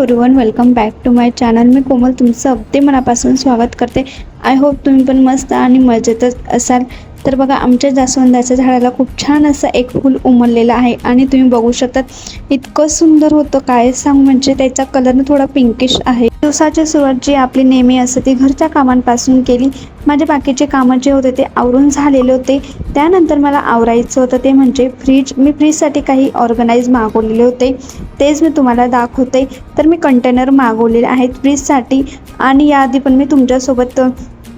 Everyone welcome back to my channel मी कोमल तुमचं अगदी मनापासून स्वागत करते. आय होप तुम्ही पण मस्त आणि मजेतच असाल. तर बघा आमच्या जास्वंदाच्या झाडाला खूप छान असं एक फूल उमललेलं आहे आणि तुम्ही बघू शकतात इतकं सुंदर होतं. काय सांग म्हणजे त्याचा कलर थोडा पिंकिश आहे. दिवसाची सुरुवात जी आपली नेहमी असते ती घरच्या कामांपासून केली. माझे बाकीचे कामं जे होते ते आवरून झालेले होते. त्यानंतर मला आवरायचं होतं ते म्हणजे फ्रीज मी फ्रीजसाठी काही ऑर्गनाईज मागवलेले होते. तेच मी तुम्हाला दाखवते. तर मी कंटेनर मागवलेले आहेत फ्रीजसाठी आणि याआधी पण मी तुमच्यासोबत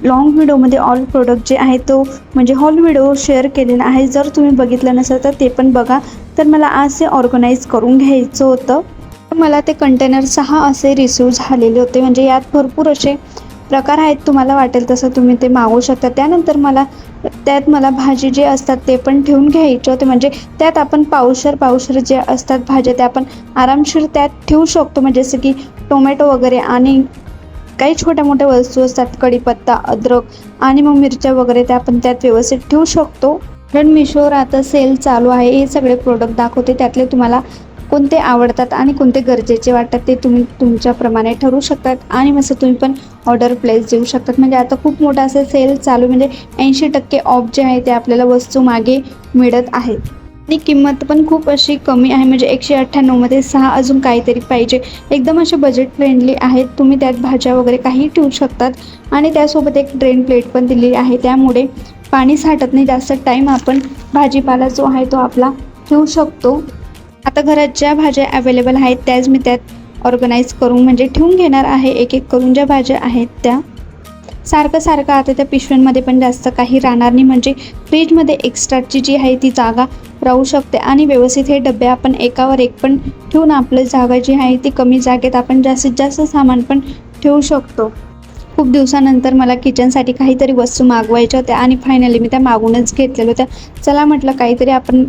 लॉंग व्हिडिओमध्ये ऑल प्रोडक्ट जे आहे तो म्हणजे हॉल व्हिडिओ शेअर केलेला आहे. जर तुम्ही बघितलं नसेल तर ते पण बघा. तर मला आज ते ऑर्गनाईज करून घ्यायचं होतं. मला ते कंटेनर सहा असे रिसीव झालेले होते. म्हणजे यात भरपूर असे प्रकार आहेत. तुम्हाला वाटेल तसं तुम्ही ते मागू शकता. त्यानंतर मला त्यात मला भाजी जे असतात ते पण ठेवून घ्यायचे होते. म्हणजे त्यात आपण पावशर पावशर जे असतात भाज्या त्या आपण आरामशीर त्यात ठेवू शकतो. म्हणजे जसं की टोमॅटो वगैरे आणि काही छोट्या मोठ्या वस्तू असतात कढीपत्ता अद्रक आणि मग मिरच्या वगैरे त्या आपण त्यात व्यवस्थित ठेवू शकतो. कारण मिशोवर आता सेल चालू आहे. हे सगळे प्रोडक्ट दाखवते. त्यातले तुम्हाला कोणते आवडतात आणि कोणते गरजेचे वाटतात ते तुम्ही तुमच्याप्रमाणे ठरवू शकतात. आणि मस्त तुम्ही पण ऑर्डर प्लेस देऊ शकतात. म्हणजे आता खूप मोठा असं सेल चालू म्हणजे ऐंशी टक्के ऑफ जे आहे ते आपल्याला वस्तू मागे मिळत आहेत. ती किंमत पण खूप अशी कमी आहे म्हणजे एकशे अठ्ठ्याण्णवमध्ये सहा अजून काहीतरी पाहिजे. एकदम असे बजेट फ्रेंडली आहेत तुम्ही त्यात भाज्या वगैरे काही ठेवू शकतात. आणि त्यासोबत एक ड्रेन प्लेट पण दिलेली आहे त्यामुळे पाणी साठत नाही जास्त टाईम आपण भाजीपाला जो आहे तो आपला ठेवू शकतो. आता घरात ज्या भाज्या अवेलेबल आहेत त्याच मी त्यात ऑर्गनाईज करून म्हणजे ठेवून घेणार आहे एक एक करून ज्या भाज्या आहेत त्या. सारखं सारखं आता त्या पिशव्यांमध्ये पण जास्त काही राहणार नाही म्हणजे फ्रीजमध्ये एक्स्ट्राची जी आहे ती जागा राहू शकते. आणि व्यवस्थित हे डबे आपण एकावर एक पण ठेवून आपलं जागा जी आहे ती कमी जागेत आपण जास्तीत जास्त सामान पण ठेवू शकतो. खूप दिवसानंतर मला किचनसाठी काहीतरी वस्तू मागवायच्या होत्या आणि फायनली मी त्या मागूनच घेतलेल्या होत्या. चला म्हटलं काहीतरी आपण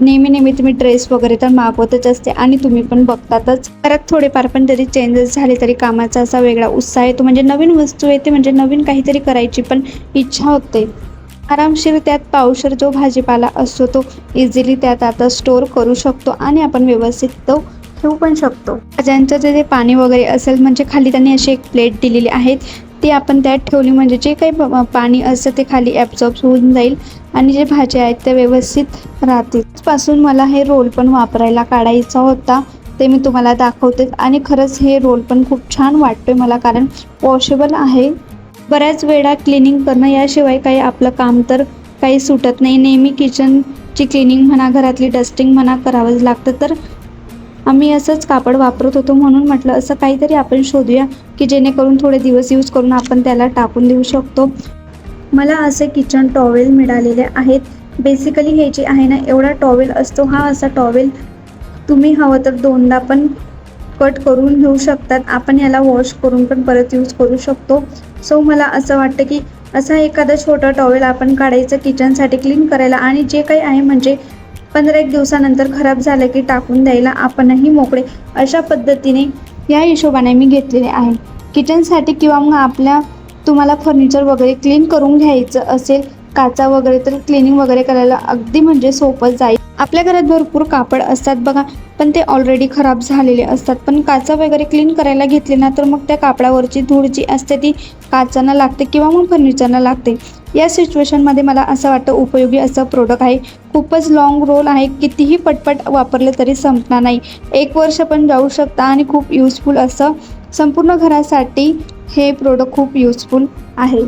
नेहमी नेहमी तुम्ही ड्रेस वगैरे तर मागवतच असते आणि तुम्ही पण बघतातच. परत थोडेफार पण जरी चेंजेस झाले तरी कामाचा असा वेगळा उत्साह येतो. म्हणजे नवीन वस्तू येते म्हणजे नवीन काहीतरी करायची पण इच्छा होते. आरामशीर त्यात पावशर जो भाजीपाला असतो तो इझिली त्यात आता स्टोअर करू शकतो आणि आपण व्यवस्थित तो ठेवू पण शकतो. भाज्यांचं जे पाणी वगैरे असेल म्हणजे खाली त्यांनी अशी एक प्लेट दिलेली आहेत. ती आपण त्यात ठेवली म्हणजे जे काही पाणी असतं ते खाली ॲब्झॉर्ब होऊन जाईल आणि जे भाज्या आहेत त्या व्यवस्थित राहतील. पासून मला हे रोल पण वापरायला काढायचा होता. ते मी तुम्हाला दाखवते आणि खरंच हे रोल पण खूप छान वाटतोय मला कारण वॉशेबल आहे. बऱ्याच वेळा क्लिनिंग करणं याशिवाय काही आपलं काम तर काही सुटत नाही. नेहमी किचनची क्लिनिंग म्हणा घरातली डस्टिंग म्हणा करावंच लागतं. तर आम्ही असंच कापड वापरत होतो म्हणून म्हटलं असं काहीतरी आपण शोधूया की जेणेकरून थोडे दिवस यूज करून आपण त्याला टाकून देऊ शकतो. मला असे किचन टॉवेल मिळालेले आहेत. बेसिकली हे जे आहे ना एवढा टॉवेल असतो. हा असा टॉवेल तुम्ही हवं तर दोनदा पण कट करून घेऊ शकतात. आपण याला वॉश करून पण परत यूज करू शकतो. सो मला असं वाटतं की असा एखादा छोटा टॉवेल आपण काढायचं किचनसाठी क्लीन करायला आणि जे काही आहे म्हणजे पंधरा एक दिवसानंतर खराब झालं की टाकून द्यायला आपणही मोकळे. अशा पद्धतीने या हिशोबाने मी घेतलेले आहे. किचनसाठी किंवा मग आपल्या तुम्हाला फर्निचर वगैरे क्लीन करून घ्यायचं असेल काचा वगैरे तर क्लिनिंग वगैरे करायला अगदी म्हणजे सोपं जाईल. आपल्या घरात भरपूर कापड असतात बघा पण ते ऑलरेडी खराब झालेले असतात. पण काचा वगैरे क्लीन करायला घेतले ना तर मग त्या कापडावरची धूळ जी असते ती काचांना लागते किंवा मग फर्निचरना लागते. या सिच्युएशनमध्ये मला असं वाटतं उपयोगी असं प्रोडक्ट आहे. खूपच लॉंग रोल आहे. कितीही पटपट वापरलं तरी संपणार नाही. एक वर्ष पण जाऊ शकता आणि खूप युजफुल असं संपूर्ण घरासाठी हे प्रोडक्ट खूप युजफुल आहे.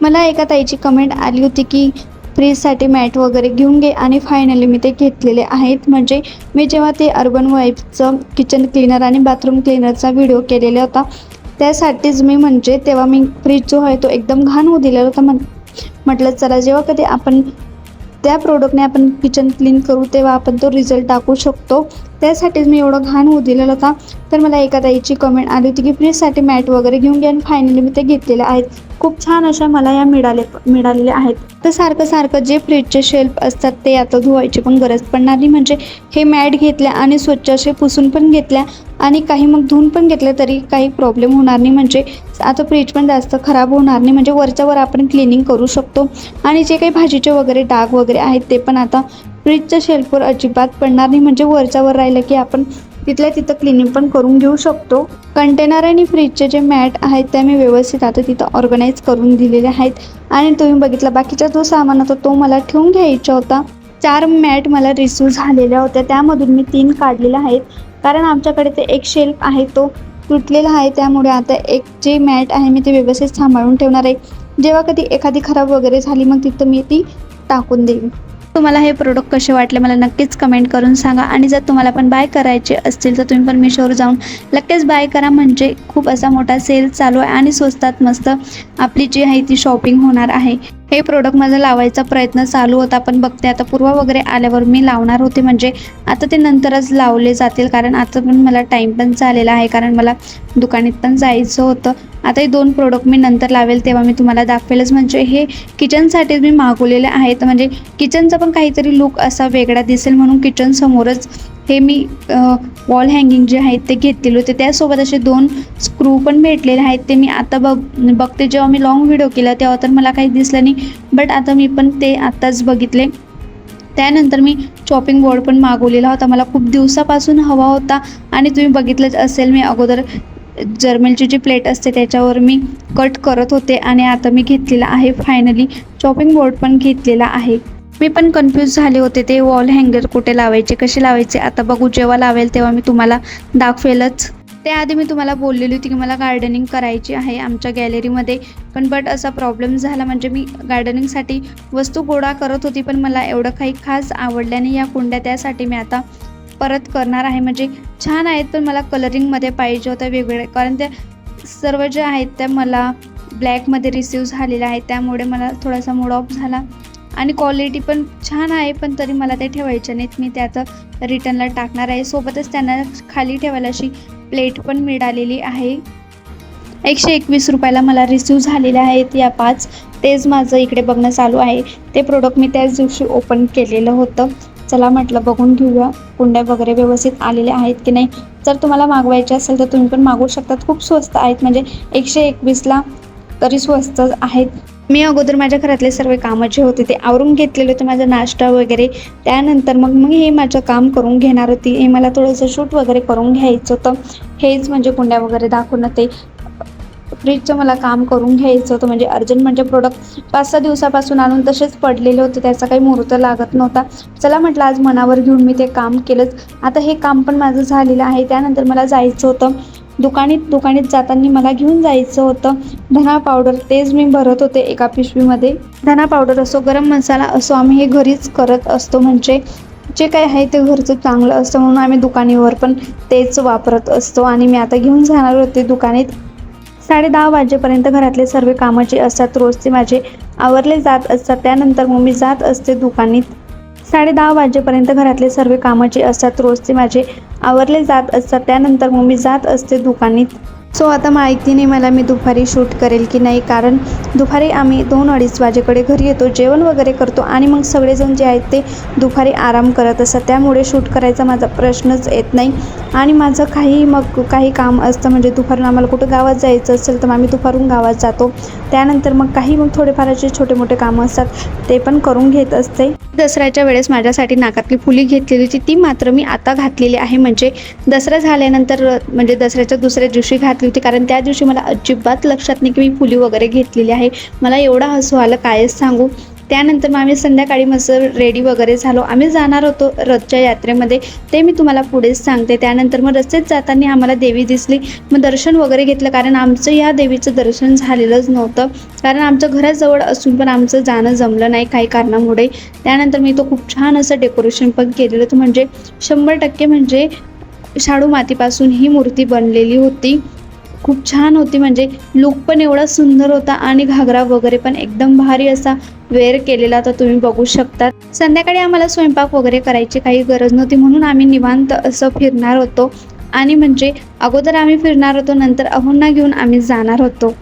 मला एका ताईची कमेंट आली होती की फ्रीजसाठी मॅट वगैरे घेऊन घे आणि फायनली मी ते घेतलेले आहेत. म्हणजे मी जेव्हा ते अर्बन वाईफचं किचन क्लीनर आणि बाथरूम क्लीनरचा व्हिडिओ केलेला होता त्यासाठीच मी म्हणजे तेव्हा मी फ्रीज जो आहे तो एकदम घाण होऊ दिलेला होता म्हण म्हटलं चला जेव्हा कधी आपण त्या प्रोडक्टने आपण किचन क्लीन करू तेव्हा आपण तो रिझल्ट टाकू शकतो. त्यासाठीच मी एवढं घाण होऊ दिलेलं होता. तर मला एका ताईची कमेंट आली होती की फ्रीजसाठी मॅट वगैरे घेऊन घ्या आणि फायनली मी ते घेतलेले आहेत. खूप छान अशा मला या मिळाले मिळालेल्या आहेत. तर सारखं सारखं जे फ्रीजचे शेल्फ असतात ते आता धुवायची पण गरज पडणार नाही. म्हणजे हे मॅट घेतल्या आणि स्वच्छ असे पुसून पण घेतल्या आणि काही मग धुवून पण घेतल्या तरी काही प्रॉब्लेम होणार नाही. म्हणजे आता फ्रीज पण जास्त खराब होणार नाही. म्हणजे वरच्या वर आपण क्लिनिंग करू शकतो. आणि जे काही भाजीचे वगैरे डाग वगैरे आहेत ते पण आता फ्रीजच्या शेल्फवर अजिबात पडणार नाही. म्हणजे वरच्या वर राहिलं की आपण तिथल्या तिथं क्लिनिंग पण करून घेऊ शकतो. कंटेनर आणि फ्रीजचे जे मॅट आहेत ते मी व्यवस्थित आता तिथं ऑर्गनाईज करून दिलेले आहेत. आणि तुम्ही बघितला बाकीचा जो सामान होता तो मला ठेवून घ्यायचा होता. चार मॅट मला रिसिव्ह झालेल्या होत्या. त्यामधून मी तीन काढलेल्या आहेत. कारण आमच्याकडे ते एक शेल्फ आहे तो तुटलेला आहे. त्यामुळे आता एक जे मॅट आहे मी ते व्यवस्थित सांभाळून ठेवणार आहे. जेव्हा कधी एखादी खराब वगैरे झाली मग तिथं मी ती टाकून देईन. तुम्हाला हे प्रोडक्ट कसे वाटले मला नक्कीच कमेंट करून सांगा. आणि जर तुम्हाला पण बाय करायचे असतील तर तुम्ही पण मिशोवर जाऊन लगेच बाय करा. म्हणजे खूप असा मोठा सेल चालू आहे आणि स्वस्तात मस्त आपली जी आहे ती शॉपिंग होणार आहे. हे प्रोडक्ट माझा लावायचा प्रयत्न चालू होता पण बघते आता पूर्वा वगैरे आल्यावर मी लावणार होते. म्हणजे आता ते नंतरच लावले जातील कारण आता पण मला टाईम पण झालेला आहे कारण मला दुकानात पण जायचं होतं. आता हे दोन प्रोडक्ट मी नंतर लावेल तेव्हा मी तुम्हाला दाखवेलच. म्हणजे हे किचनसाठी मी मागवलेले आहेत. म्हणजे किचनचा पण काहीतरी लुक असा वेगळा दिसेल म्हणून किचनसमोरच हे मी वॉल हँगिंग जे आहेत ते घेतलेले होते. त्यासोबत असे दोन स्क्रू पण भेटलेले आहेत. ते मी आता बघ बघते जेव्हा मी लॉंग व्हिडिओ केला तेव्हा तर मला काही दिसलं नाही. बट आता मी पण ते आत्ताच बघितले. त्यानंतर मी चॉपिंग बोर्ड पण मागवलेला होता. मला खूप दिवसापासून हवा होता आणि तुम्ही बघितलंच असेल मी अगोदर जर्मलची जी प्लेट असते त्याच्यावर मी कट करत होते आणि आता मी घेतलेला आहे फायनली चॉपिंग बोर्ड पण घेतलेला आहे. मी पण कन्फ्यूज झाले होते. ते वॉल हँगर कुठे लावायचे कसे लावायचे? आता बघू जेव्हा लावेल तेव्हा मी तुम्हाला दाखवेलच. त्याआधी मी तुम्हाला बोललेली होती की मला गार्डनिंग करायची आहे आमच्या गॅलरीमध्ये पण बट असा प्रॉब्लेम झाला म्हणजे मी गार्डनिंगसाठी वस्तू गोळा करत होती पण मला एवढं काही खास आवडल्याने नाही. या कुंड्या त्यासाठी मी आता परत करणार आहे. म्हणजे छान आहेत पण मला कलरिंगमध्ये पाहिजे होतं वेगवेगळ्या कारण त्या सर्व ज्या आहेत त्या मला ब्लॅकमध्ये रिसीव झालेल्या आहेत. त्यामुळे मला थोडासा मूड ऑफ झाला. आणि क्वालिटी पण छान आहे पण तरी मला ते ठेवायच्या नाहीत. मी ते आता रिटर्नला टाकणार आहे. सोबतच त्यांना खाली ठेवायला अशी प्लेट पण मिळालेली आहे. एकशे एकवीस रुपयाला मला रिसिव्ह झालेल्या आहेत या पाच. तेच माझं इकडे बघणं चालू आहे. ते प्रोडक्ट मी त्याच दिवशी ओपन केलेलं होतं. चला म्हटलं बघून घेऊया. कुंड्या वगैरे व्यवस्थित आलेल्या आहेत की नाही? जर तुम्हाला मागवायचे असेल तर तुम्ही पण मागवू शकतात खूप स्वस्त आहेत. म्हणजे एकशे एकवीसला तरी स्वस्त आहेत. मी अगोदर माझ्या घरातले सर्व कामं जे होते ते आवरून घेतलेले होते माझा नाश्ता वगैरे. त्यानंतर मग मग हे माझं काम करून घेणार होती. हे मला थोडंसं शूट वगैरे करून घ्यायचं होतं. हेच म्हणजे कुंड्या वगैरे दाखवणं ते फ्रीजचं मला काम करून घ्यायचं होतं. म्हणजे अर्जंट म्हणजे प्रोडक्ट पाच सहा दिवसापासून आणून तसेच पडलेले होते. त्याचा काही मुहूर्त लागत नव्हता. चला म्हटलं आज मनावर घेऊन मी ते काम केलंच. आता हे काम पण माझं झालेलं आहे. त्यानंतर मला जायचं होतं. दुकानीत दुकानीत जाताना मला घेऊन जायचं होतं. धना पावडर तेच मी भरत होते एका पिशवीमध्ये. धना पावडर असो गरम मसाला असो आम्ही हे घरीच करत असतो. म्हणजे जे काही आहे ते घरचं चांगलं असतं म्हणून आम्ही दुकानीवर पण तेच वापरत असतो. आणि मी आता घेऊन जाणार होते दुकानीत. साडे दहा वाजेपर्यंत घरातले सर्व कामं जे असतात रोजचे माझे आवरले जात असतात. त्यानंतर मग मी जात असते दुकानीत. साडे दहा वाजेपर्यंत घरातले सर्व कामाचे असतात. रोज ते माझे आवरले जात असतात. त्यानंतर मग मी जात असते दुकानीत. सो आता माहिती नाही मला मी दुपारी शूट करेल की नाही? कारण दुपारी आम्ही दोन अडीच वाजेकडे घरी येतो जेवण वगैरे करतो आणि मग सगळेजण जे आहेत ते दुपारी आराम करत असतात. त्यामुळे शूट करायचा माझा प्रश्नच येत नाही. आणि माझं काही मग काही काम असतं म्हणजे दुपारून आम्हाला कुठं गावात जायचं असेल तर मग आम्ही दुपारून गावात जातो. त्यानंतर मग काही मग थोडेफार असे छोटे मोठे कामं असतात ते पण करून घेत असते. दसऱ्याच्या वेळेस माझ्यासाठी नाकातली फुली घेतलेली होती ती मात्र मी आता घातलेली आहे. म्हणजे दसरा झाल्यानंतर म्हणजे दसऱ्याच्या दुसऱ्या दिवशी घातली होती कारण त्या दिवशी मला अजिबात लक्षात नाही की मी फुली वगैरे घेतलेली आहे. मला एवढा हसू आलं कायच सांगू? त्यानंतर मग आम्ही संध्याकाळी मस्त रेडी वगैरे झालो. आम्ही जाणार होतो रथच्या यात्रेमध्ये. ते मी तुम्हाला पुढेच सांगते. त्यानंतर मग रस्तेत जाताना आम्हाला देवी दिसली. मग दर्शन वगैरे घेतलं. कारण आमचं या देवीचं दर्शन झालेलंच नव्हतं. कारण आमचं घराजवळ असून पण आमचं जाणं जमलं नाही काही कारणामुळे. त्यानंतर मी तो खूप छान असं डेकोरेशन पण केलेलं होतं. म्हणजे शंभर टक्के म्हणजे शाडू मातीपासून ही मूर्ती बनलेली होती. खूप छान होती. म्हणजे लुक पण एवढा सुंदर होता आणि घागरा वगैरे पण एकदम भारी असा वेअर केलेला तर तुम्ही बघू शकता संध्याकाळी आम्हाला स्वयंपाक वगैरे करायची काही गरज नव्हती म्हणून आम्ही निवांत असं फिरणार होतो. आणि म्हणजे अगोदर आम्ही फिरणार होतो नंतर अहोंना घेऊन आम्ही जाणार होतो.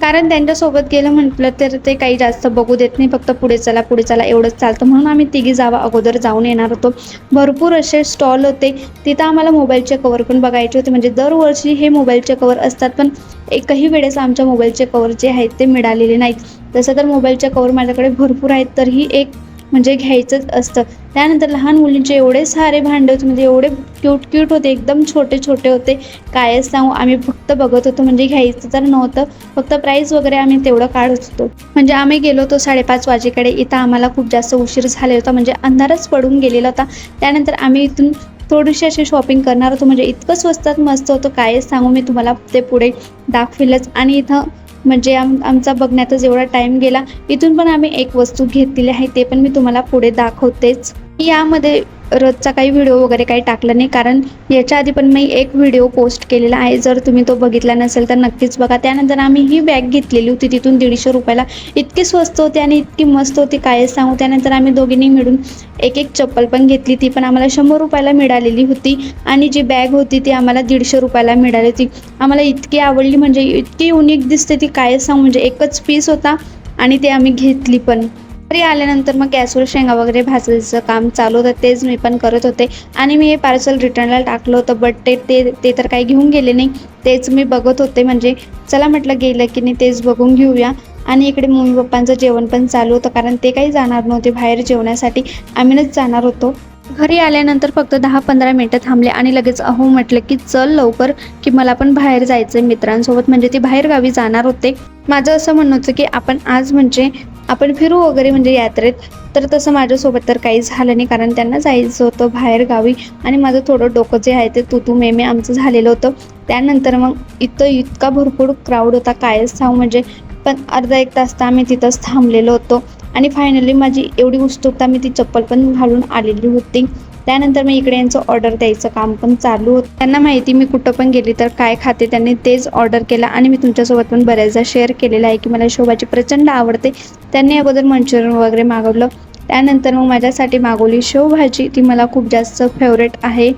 कारण त्यांच्यासोबत गेलं म्हटलं तर ते काही जास्त बघू देत नाही फक्त पुढे चला पुढे चला एवढंच चालतं. म्हणून आम्ही तिघी जावा अगोदर जाऊन येणार होतो. भरपूर असे स्टॉल होते. तिथं आम्हाला मोबाईलचे कवर पण बघायचे होते. म्हणजे दरवर्षी हे मोबाईलचे कवर असतात पण एकही वेळेस आमच्या मोबाईलचे कवर जे आहेत ते मिळालेले नाहीत. तसं तर मोबाईलचे कवर माझ्याकडे भरपूर आहेत तर ही एक म्हणजे घ्यायचंच असतं. त्यानंतर लहान मुलींचे एवढे सारे भांडे होते म्हणजे एवढे क्यूट क्यूट होते एकदम छोटे छोटे होते. कायच सांगू? आम्ही फक्त बघत होतो म्हणजे घ्यायचं तर नव्हतं. फक्त प्राईस वगैरे आम्ही तेवढं काढत होतो. म्हणजे आम्ही गेलो होतो साडेपाच वाजेकडे. इथं आम्हाला खूप जास्त उशीर झाले होता म्हणजे अंधारच पडून गेलेला होता. त्यानंतर आम्ही इथून थोडीशी अशी शॉपिंग करणार होतो म्हणजे इतकं स्वस्तात मस्त होतं. कायच सांगू? मी तुम्हाला ते पुढे दाखविलंच. आणि इथं म्हणजे आम आमचा बघण्यातच एवढा टाईम गेला इथून पण आम्ही एक वस्तू घेतलेली आहे ते पण मी तुम्हाला पुढे दाखवतेच. यामध्ये रोजचा काही व्हिडिओ वगैरे काही टाकला नाही. कारण याच्या आधी पण मी एक व्हिडिओ पोस्ट केलेला आहे. जर तुम्ही तो बघितला नसेल तर नक्कीच बघा. त्यानंतर आम्ही ही बॅग घेतलेली होती तिथून दीडशे रुपयाला. इतकी स्वस्त होती आणि इतकी मस्त होती काय सांगू. त्यानंतर आम्ही दोघींनी मिळून एक एक चप्पल पण घेतली. ती पण आम्हाला शंभर रुपयाला मिळालेली होती. आणि जी बॅग होती ती आम्हाला दीडशे रुपयाला मिळाली होती. आम्हाला इतकी आवडली म्हणजे इतकी युनिक दिसते ती काय सांगू. म्हणजे एकच पीस होता आणि ते आम्ही घेतली पण. घरी आल्यानंतर मग गॅसवर शेंगा वगैरे भाजायचं काम चालू होतं तेच मी पण करत होते. आणि मी हे पार्सल रिटर्नला टाकलं होतं बट ते ते ते तर काही घेऊन गेले नाही. तेच मी बघत होते म्हणजे चला म्हटलं गेलं की नाही तेच बघून घेऊया. आणि इकडे मम्मी पप्पांचं जेवण पण चालू होतं कारण ते काही जाणार नव्हते बाहेर जेवण्यासाठी. आम्हीच जाणार होतो. घरी आल्यानंतर फक्त दहा पंधरा मिनटं थांबले आणि लगेच अहो म्हटलं की चल लवकर की मला पण बाहेर जायचं मित्रांसोबत म्हणजे ते बाहेर गावी जाणार होते. माझं असं म्हणणं होतं की आपण आज म्हणजे आपण फिरू वगैरे म्हणजे यात्रेत. तर तसं माझ्यासोबत तर काही झालं नाही कारण त्यांना जायचं होतं बाहेर गावी. आणि माझं थोडं डोकं जे आहे ते तू तू मेमे आमचं झालेलं होतं. त्यानंतर मग इथं इतका भरपूर क्राऊड होता कायच सांगू म्हणजे. पण अर्धा एक तास तर आम्ही तिथंच थांबलेलो होतो. आणि फायनली माझी एवढी उत्सुकता मी ती चप्पल पण घालून आलेली होती. त्यानंतर मी इकडे यांचं ऑर्डर द्यायचं काम पण चालू होतं. त्यांना माहिती मी कुठं पण गेली तर काय खाते त्यांनी तेच ऑर्डर केलं आणि मी तुमच्यासोबत पण बऱ्याचदा शेअर केलेलं आहे की मला शोभाची प्रचंड आवडते. त्यांनी अगोदर मंचुरियन वगैरे मागवलं. त्यानंतर मग माझ्यासाठी मागवली शेवभाजी ती मला खूप जास्त फेवरेट आहे.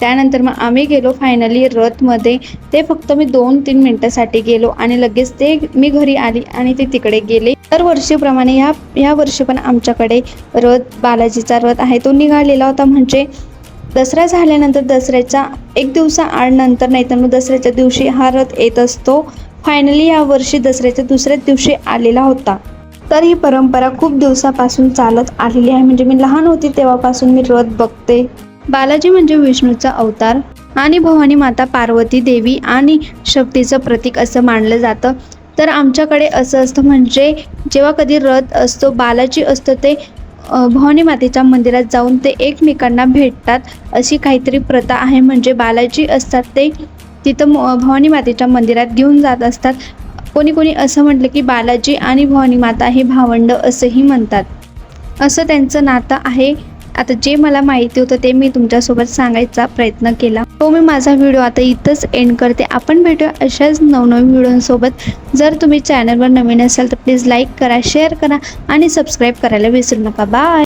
त्यानंतर मग आम्ही गेलो फायनली रथमध्ये. ते फक्त मी दोन तीन मिनटासाठी गेलो आणि लगेच ते मी घरी आली आणि ते तिकडे गेले. दरवर्षीप्रमाणे ह्या ह्या वर्षी पण आमच्याकडे रथ बालाजीचा रथ आहे. तो निघालेला होता म्हणजे दसरा झाल्यानंतर दसऱ्याच्या एक दिवसा आड नंतर नाही तर मग दसऱ्याच्या दिवशी हा रथ येत असतो. फायनली या वर्षी दसऱ्याच्या दुसऱ्याच दिवशी आलेला होता. तर ही परंपरा खूप दिवसापासून चालत आलेली आहे. म्हणजे मी लहान होती तेव्हापासून मी रथ बघते. बालाजी म्हणजे विष्णूचा अवतार. आणि भवानी माता पार्वती देवी आणि शक्तीचं प्रतीक असं मानलं जातं. तर आमच्याकडे असं असतं म्हणजे जेव्हा कधी रथ असतो बालाजी असतं ते भवानी मातेच्या मंदिरात जाऊन ते एकमेकांना भेटतात. अशी काहीतरी प्रथा आहे म्हणजे बालाजी असतात ते तिथं म- भवानी मातेच्या मंदिरात घेऊन जात असतात. कोणी कोणी असं म्हटलं की बालाजी आणि भवानी माता हे भावंड असंही म्हणतात. असं त्यांचं नातं आहे. आता जे मला माहिती होतं ते मी तुमच्यासोबत सांगायचा प्रयत्न केला. तो मी माझा व्हिडिओ आता इथंच एंड करते. आपण भेटूया अशाच नवनवीन व्हिडिओसोबत जर तुम्ही चॅनलवर नवीन असाल तर प्लीज लाईक करा शेअर करा आणि सबस्क्राईब करायला विसरू नका. बाय